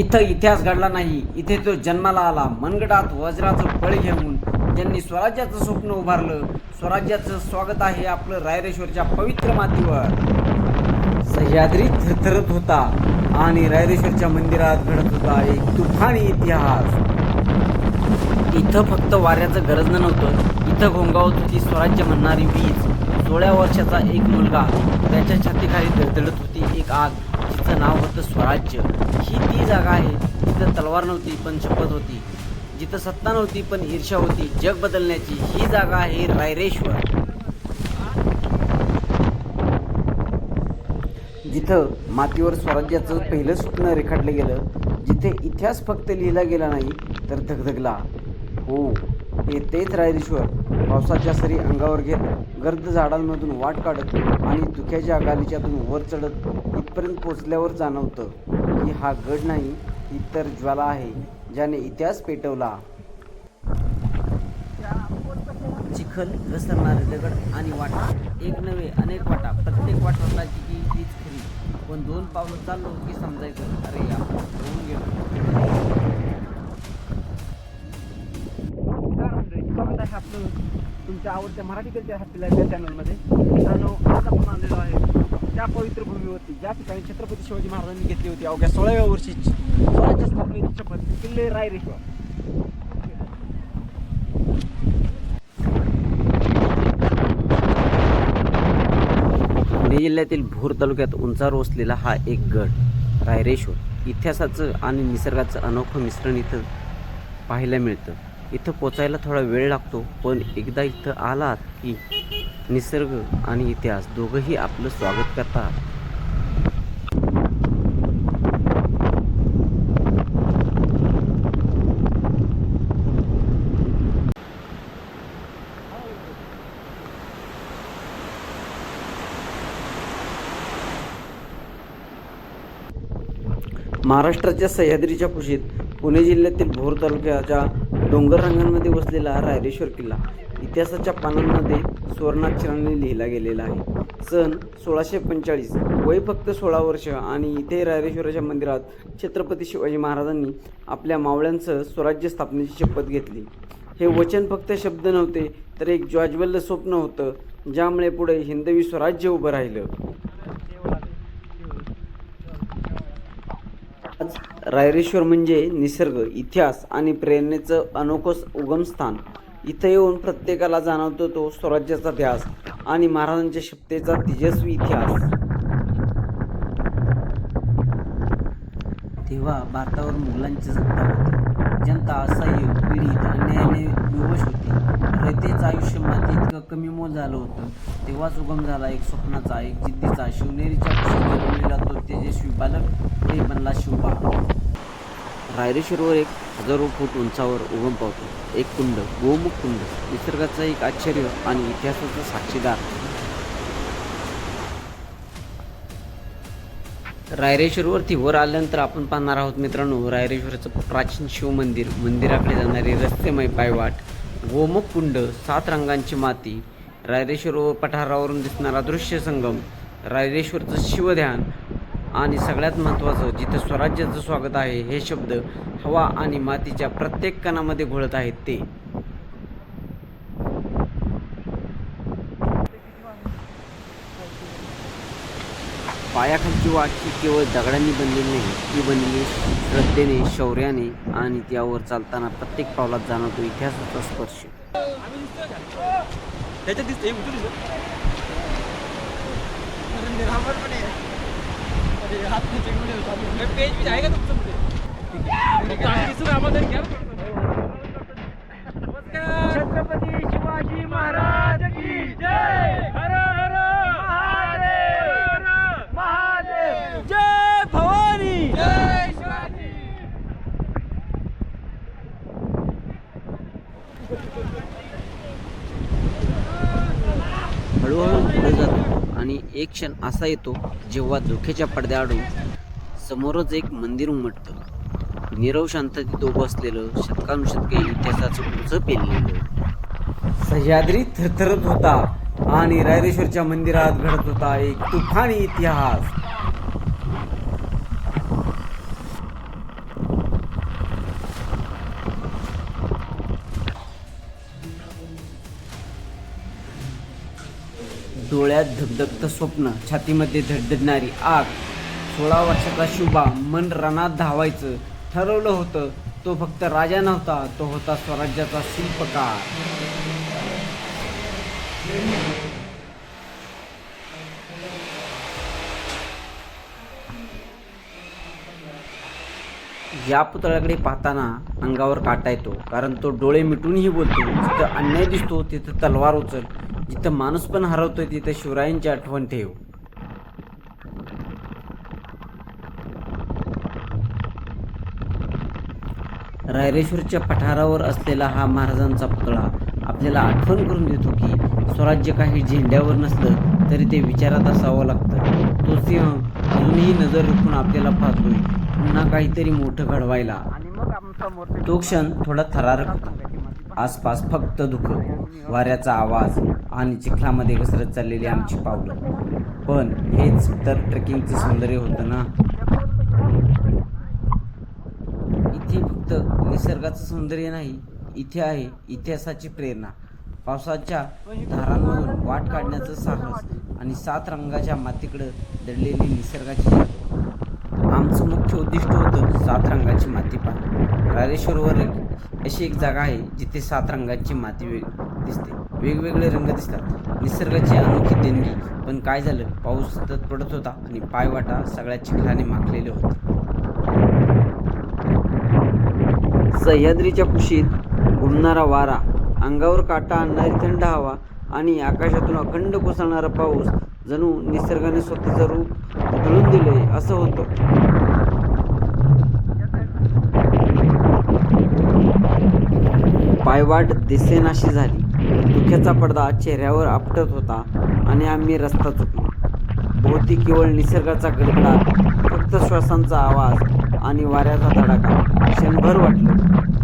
इथं इतिहास घडला नाही. इथे तो जन्माला आला. मनगडात वज्राचं बळ घेऊन ज्यांनी स्वराज्याचं स्वप्न उभारलं. स्वराज्याचं स्वागत आहे आपलं रायरेश्वरच्या पवित्र मातीवर. सह्याद्री थरथरत होता आणि रायरेश्वरच्या मंदिरात घडत होता एक तुफानी इतिहास. इथं फक्त वाऱ्याचं गरजणं नव्हतं. इथं घोंगावत होती स्वराज्य म्हणणारी वीज. सोळा वर्षाचा एक मुलगा त्याच्या छातीखाली धडधडत होती एक आग. ज्याचं नाव होतं स्वराज्य. ही ती जागा आहे जिथं तलवार नव्हती पण शपथ होती. जिथं सत्ता नव्हती पण ईर्षा होती. जग बदलण्याची ही जागा आहे रायरेश्वर. जिथं मातीवर स्वराज्याचं पहिलं स्वप्न रेखाटलं गेलं जिथे इतिहास फक्त लिहिला गेला नाही तर धगधगला. हो. हे तेच रायरेश्वर पावसाच्या सरी अंगावर घेत गर्द झाडांमधून वाट काढत आणि धुक्याच्या गालीच्यातून वर चढत इथपर्यंत पोचल्यावर जाणवतं की हा गड नाही ही तर ज्वाला आहे ज्याने इतिहास पेटवला. चिखल घसरणारे दगड आणि वाटा. एक नव्हे अनेक वाटा. प्रत्येक वाटाची की हीच खरी. पण दोन पावलं चाललो की समजायचं. अरे आपण होऊन गेलो. तुमच्या आवडत्या मराठी कल्चर हॅपी लाईफ या चॅनलमध्ये मित्रांनो आज आपण आलेलो आहे त्या पवित्र भूमीवरती. ज्या ठिकाणी छत्रपती शिवाजी महाराजांनी घेतली होती अवघ्या सोळाव्या वर्षी स्वराज्य स्थापनेची शपथ किल्ले रायरेश्वर पुणे जिल्ह्यातील भोर तालुक्यात उंचावर वसलेला हा एक गड रायरेश्वर. इतिहासाचं आणि निसर्गाचं अनोखं मिश्रण इथं पाहायला मिळतं. इथं पोचायला थोडा वेळ लागतो पण एकदा इथं आलात की निसर्ग आणि इतिहास दोघंही आपलं स्वागत करतात. महाराष्ट्राच्या सह्याद्रीच्या कुशीत पुणे जिल्ह्यातील भोर तालुक्याच्या डोंगर रांगांमध्ये वसलेला रायरेश्वर किल्ला इतिहासाच्या पानांमध्ये सुवर्णाक्षरांनी लिहिला गेलेला आहे. सन सोळाशे पंचेचाळीस वय फक्त सोळा वर्ष आणि इथे रायरेश्वराच्या मंदिरात छत्रपती शिवाजी महाराजांनी आपल्या मावळ्यांसह स्वराज्य स्थापनेची शपथ घेतली. हे वचन फक्त शब्द नव्हते तर एक ज्वाज्वल्य स्वप्न होतं ज्यामुळे पुढे हिंदवी स्वराज्य उभं राहिलं आज रायरेश्वर म्हणजे निसर्ग इतिहास आणि प्रेरणेचं अनोखं उगमस्थान इथं येऊन प्रत्येकाला जाणवतो तो स्वराज्याचा ध्यास आणि महाराजांच्या शपथेचा तेजस्वी इतिहास. तेव्हा भारतावर मुघलांची सत्ता होती. जनता असह्य पीडित अन्यायाने विवश होती. रयतेचं आयुष्य मात्र इतकं कमी मोल झालं होतं. तेव्हाच उगम झाला एक स्वप्नाचा एक जिद्दीचा. शिवनेरीच्या कुशीत जन्मलेला तो तेजस्वी बालक ते बनला शिवबा रायरेश्वरवर एक हजारो फूट उंचावर उगम पावतो. एक कुंड गोमुख कुंड निसर्गाचा एक आश्चर्य आणि इतिहासाचा साक्षीदार. रायरेश्वरवरती वर आल्यानंतर आपण पाहणार आहोत मित्रांनो रायरेश्वरचं प्राचीन शिवमंदिर मंदिराकडे जाणारे रस्तेमय पायवाट गोमुख कुंड सात रंगांची माती रायरेश्वर पठारावरून दिसणारा दृश्य संगम रायरेश्वरचं शिवध्यान आणि सगळ्यात महत्त्वाचं जिथं स्वराज्याचं स्वागत आहे हे शब्द हवा आणि मातीच्या प्रत्येक कणामध्ये घोळत आहेत ते. पायाखालची वाट ही केवळ दगडांनी बनलेली नाही ती बनलेली श्रद्धेने शौर्याने आणि त्यावर चालताना प्रत्येक पावलात जाणवतो इतिहासाचा स्पर्श. त्याच्यात दिसते पेज आहे का छत्रपती शिवाजी महाराज की जय हर हर महादेव महादेव जय भवानी जय शिवाजी हळूहळू पुढे जातो आणि एक क्षण असा येतो जेव्हा धुक्याच्या पडद्याआडून समोरच एक मंदिर उमटतं. नीरव शांततेत उभं असलेलं शतकानुशतके इतिहासाचं उंच पेललेलं सह्याद्री थरथरत होता आणि रायरेश्वरच्या मंदिरात घडत होता एक तुफानी इतिहास. डोळ्यात धगधगतं स्वप्न छातीमध्ये धडधडणारी आग सोळा वर्षाचा शुभा मन रणात धावायचं ठरवलं होतं. तो फक्त राजा नव्हता तो होता स्वराज्याचा शिल्पकार. या पुतळ्याकडे पाहताना अंगावर काटा येतो कारण तो डोळे मिटूनही बोलतो. जिथं अन्याय दिसतो तिथं तलवार उचल. जिथं माणूस पण हरवतोय तिथं शिवरायांची आठवण ठेव. रायरेश्वरच्या पठारावर असलेला हा महाराजांचा पुतळा आपल्याला आठवण करून देतो की स्वराज्य काही झेंड्यावर नसलं तरी ते विचारात असावं लागतं. तो सिंह अजूनही नजर राखून आपल्याला पाहतोय. पुन्हा काहीतरी मोठं घडवायला. तो क्षण थोडा थरारक आसपास फक्त दुःख वाऱ्याचा आवाज आणि चिखलामध्ये घसरत चाललेली आमची पावलं. पण हेच तर ट्रेकिंगचं सौंदर्य होतं ना. इथे फक्त निसर्गाचं सौंदर्य नाही इथे आहे इतिहासाची प्रेरणा. पावसाच्या धारांमधून वाट काढण्याचं साहस आणि सात रंगाच्या मातीकडं दडलेली निसर्गाची आमचं मुख्य उद्दिष्ट होतं सात रंगाची माती पाहणं. रायरेश्वरवर एक अशी एक जागा आहे जिथे सात रंगाची माती दिसते. वेगवेगळे रंग दिसतात. निसर्गाची अनोखी देणगी. पण काय झालं? पाऊस सतत पडत होता आणि पायवाटा सगळ्या चिखलाने माखलेले होते. सह्याद्रीच्या कुशीत घुमणारा वारा अंगावर काटा आणणारी थंड हवा आणि आकाशातून अखंड कोसळणारा पाऊस जणू निसर्गाने स्वतःचं रूप बदलून दिले असं होतं. पायवाट दिसेनाशी झाली. दुःखाचा पडदा चेहऱ्यावर आपटत होता आणि आम्ही रस्ता चुकलो. भोवती केवळ निसर्गाचा गडगडाट फक्त श्वासांचा आवाज आणि वाऱ्याचा तडाखा क्षणभर वाटलं.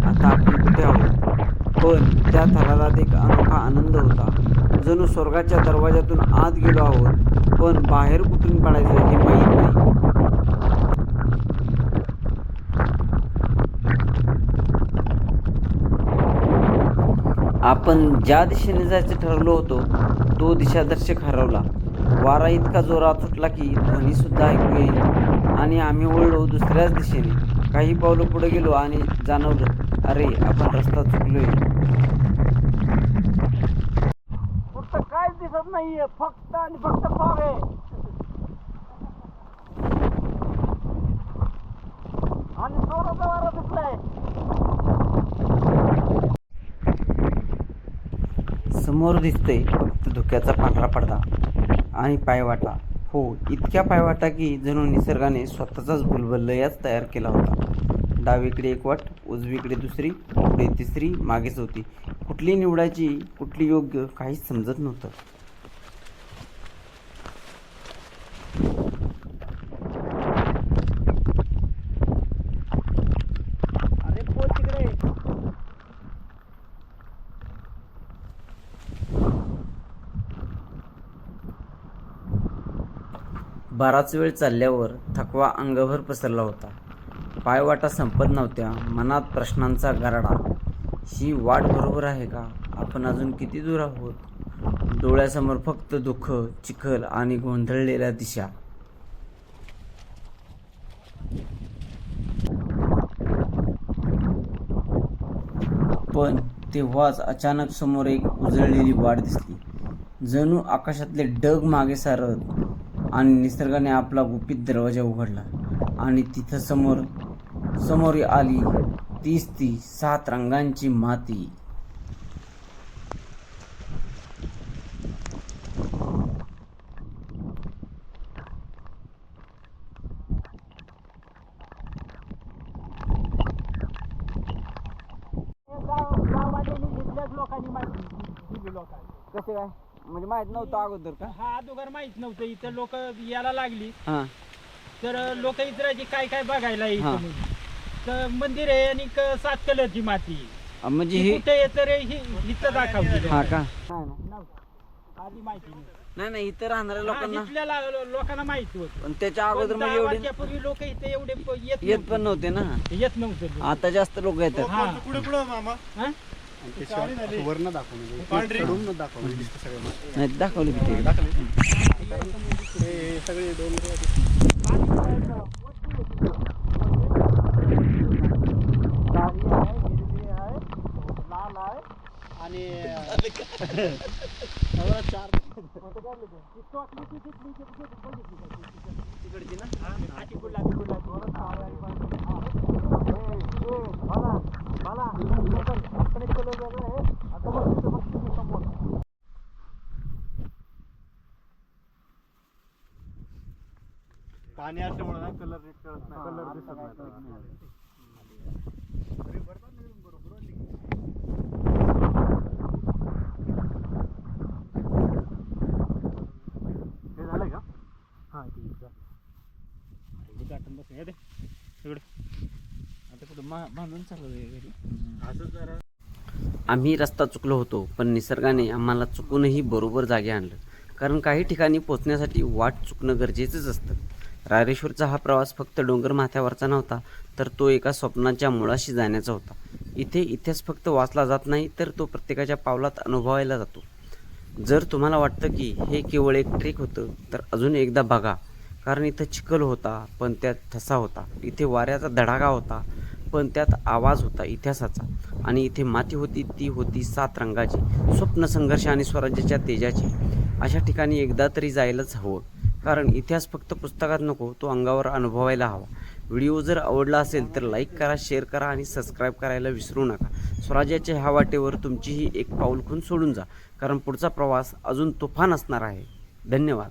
आता आपण कुठे आहोत? पण त्या थरारात एक अनोखा आनंद होता. जणू स्वर्गाच्या दरवाजातून आत गेलो आहोत पण बाहेर कुठून पडायचं हे माहीत नाही. आपण ज्या दिशेने जायचं ठरलो होतो तो दिशादर्शक हरवला. वारा इतका जोरात सुटला की ध्वनीसुद्धा ऐकू येईल आणि आम्ही वळलो दुसऱ्याच दिशेने. काही पावलं पुढे गेलो आणि जाणवलं अरे आपण रस्ता चुकलोय. फक्त काहीच दिसत नाहीये. फक्त आणि फक्त फॉग आहे आणि जोराचा वारा सुटलाय समोर दिसते फक्त धुक्याचा पांढरा पडदा आणि पायवाटा. हो इतक्या पायवाटा की जणू निसर्गाने स्वतःचाच बुलबुलयाच तयार केला होता. डावीकडे एक वाट उजवीकडे दुसरी पुढे तिसरी मागे चौथी कुठली निवडायची कुठली योग्य काहीच समजत नव्हतं अरे पोच तिकडे बराच वेळ चालल्यावर थकवा अंगभर पसरला होता. पायवाटा संपत नव्हत्या मनात प्रश्नांचा गराडा. ही वाट बरोबर आहे का? आपण अजून किती दूर आहोत? डोळ्यासमोर फक्त दुःख चिखल आणि गोंधळलेल्या दिशा. पण तेव्हाच अचानक समोर एक उजळलेली वाट दिसली. जणू आकाशातले डग मागे सारत आणि निसर्गाने आपला गुपित दरवाजा उघडला. आणि तिथं समोर समोर आली तीस ती सात रंगांची माती. लोकांनी माहिती दिली लोकांनी. कसे काय? म्हणजे माहीत नव्हतं अगोदर का? हा अगोदर माहीत नव्हतं. इथं लोक यायला लागली. हा. तर लोक इतरायची काय काय बघायला हा. तर मंदिर आहे आणि क- सात कलरची माती म्हणजे ती हे कुठे आहे तर ही इथं दाखवली हा का? आधी माहिती नाही. नाही नाही इथं राहणाऱ्या हा, लोकांना इथल्या ला- लोकांना माहिती होत. पण त्याच्या अगोदर म्हणजे एवढे पूर्वी लोक इथे एवढे प- येत येत पण नव्हते. ना? नव्हते. येत नव्हते लोक. आता जास्त लोक येतात. हा. पुढे पुढे मामा? हा? आणि त्याशिवाय वर्ण दाखव म्हणजे चढून न दाखव म्हणजे दिसतं सगळं. नाही दाखवली हे सगळे आणि चार तिकडची ना पाणी असल्यामुळे ना कलर कळत नाही. कलर दिसत नाही. हे झालं का? हा ठीक आहे गाठून बस हे दे. इकडे. आता कुठं मा बांधून चाललं घरी. असं जरा आम्ही रस्ता चुकलो होतो पण निसर्गाने आम्हाला चुकूनही बरोबर जागे आणलं. कारण काही ठिकाणी पोचण्यासाठी वाट चुकणं गरजेचंच असतं. रारेश्वरचा हा प्रवास फक्त डोंगर माथ्यावरचा नव्हता तर तो एका स्वप्नाच्या मुळाशी जाण्याचा होता. इथे इतिहास फक्त वाचला जात नाही तर तो प्रत्येकाच्या पावलात अनुभवायला जातो. जर तुम्हाला वाटतं की हे केवळ एक ट्रेक होतं तर अजून एकदा बघा. कारण इथं चिखल होता पण त्यात ठसा होता. इथे वाऱ्याचा धडाका होता पण त्यात आवाज होता इतिहासाचा. आणि इथे माती होती ती होती सात रंगाची. स्वप्न संघर्ष आणि स्वराज्याच्या तेजाची. अशा ठिकाणी एकदा तरी जायलाच हवं. कारण इतिहास फक्त पुस्तकात नको तो अंगावर अनुभवायला हवा. व्हिडिओ जर आवडला असेल तर लाईक करा शेअर करा आणि सबस्क्राईब करायला विसरू नका. स्वराज्याच्या ह्या वाटेवर तुमचीही एक पाऊल खून सोडून जा कारण पुढचा प्रवास अजून तुफान असणार आहे. धन्यवाद.